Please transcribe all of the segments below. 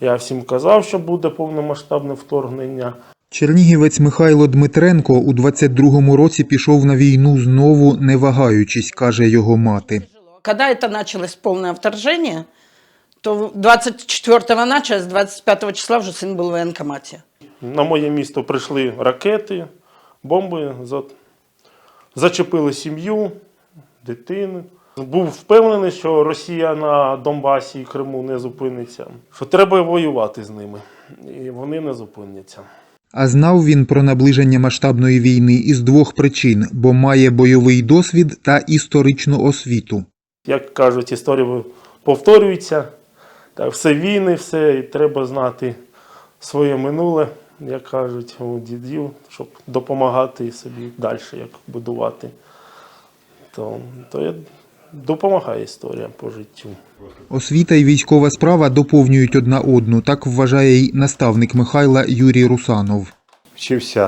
Я всім казав, що буде повномасштабне вторгнення. Чернігівець Михайло Дмитренко у 22-му році пішов на війну знову, не вагаючись, каже його мати. Когда это началось полное вторжение, то 24-го началось, 25 числа уже сын был в военкомате. На моє місто прийшли ракети, бомби, за- зачепили сім'ю, дитину. Був впевнений, що Росія на Донбасі і Криму не зупиниться, що треба воювати з ними, і вони не зупиняться. А знав він про наближення масштабної війни із двох причин, бо має бойовий досвід та історичну освіту. Як кажуть, історія повторюється, так, все війни, все, і треба знати своє минуле, як кажуть у дідів, щоб допомагати собі далі, як будувати. То, то я, допомагає історія по життю. Освіта і військова справа доповнюють одна одну, так вважає й наставник Михайла Юрій Русанов. Вчився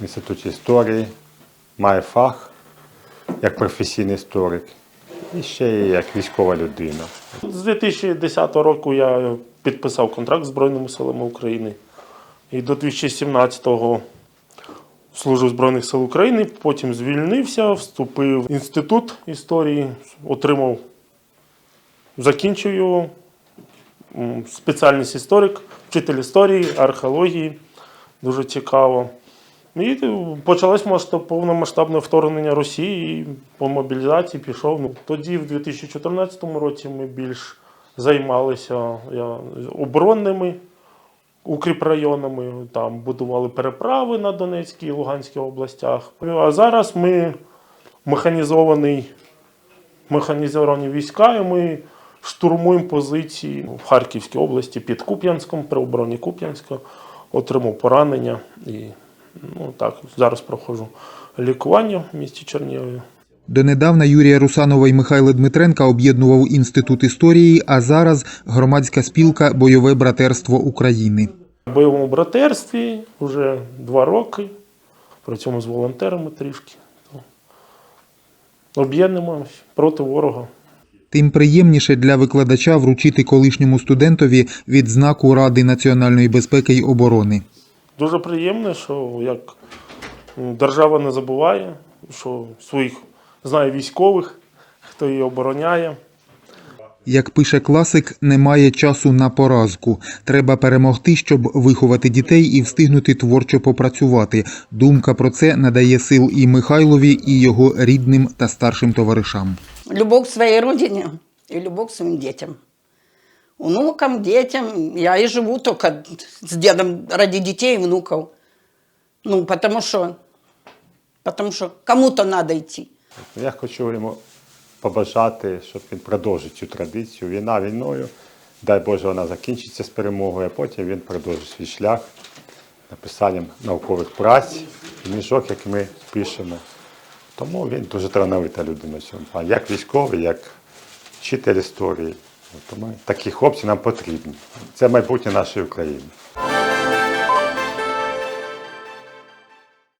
в інституті історії, має фах як професійний історик і ще як військова людина. З 2010 року я підписав контракт з Збройними силами України. І до 2017-го служив Збройних сил України, потім звільнився, вступив в інститут історії, отримав, закінчив його. Спеціальність історик, вчитель історії, археології. Дуже цікаво. І почалось повномасштабне вторгнення Росії і по мобілізації пішов. Ну, Тоді, в 2014 році, ми більш займалися оборонними укріпрайонами, там будували переправи на Донецькій і Луганській областях. А зараз ми механізований, механізовані війська, і ми штурмуємо позиції в Харківській області під Куп'янськом, при обороні Куп'янська, отримав поранення і ну, так, зараз проходжу лікування в місті Чернігові. Донедавна Юрія Русанова і Михайла Дмитренка об'єднував Інститут історії, а зараз громадська спілка Бойове братерство України. В бойовому братерстві вже два роки. Працюємо з волонтерами трішки. Об'єднуємося проти ворога. Тим приємніше для викладача вручити колишньому студентові відзнаку Ради національної безпеки й оборони. Дуже приємно, що як держава не забуває, що своїх знає військових, хто її обороняє. Як пише класик, немає часу на поразку. Треба перемогти, щоб виховати дітей і встигнути творчо попрацювати. Думка про це надає сил і Михайлові, і його рідним та старшим товаришам. Своей родине и любовь к своим детям. Внукам, детям. Я и живу только с дедом ради детей и внуков. Ну, потому что, потому что кому-то надо идти. Я хочу йому побажати, щоб він продовжив цю традицію. Війна війною. Дай Боже, вона закінчиться з перемогою, а потім він продовжить свій шлях написанням наукових праць, книжок, як ми пишемо. Тому він дуже талановита людина плані, як військовий, як вчитель історії. Тому такі хлопці нам потрібні. Це майбутнє нашої України.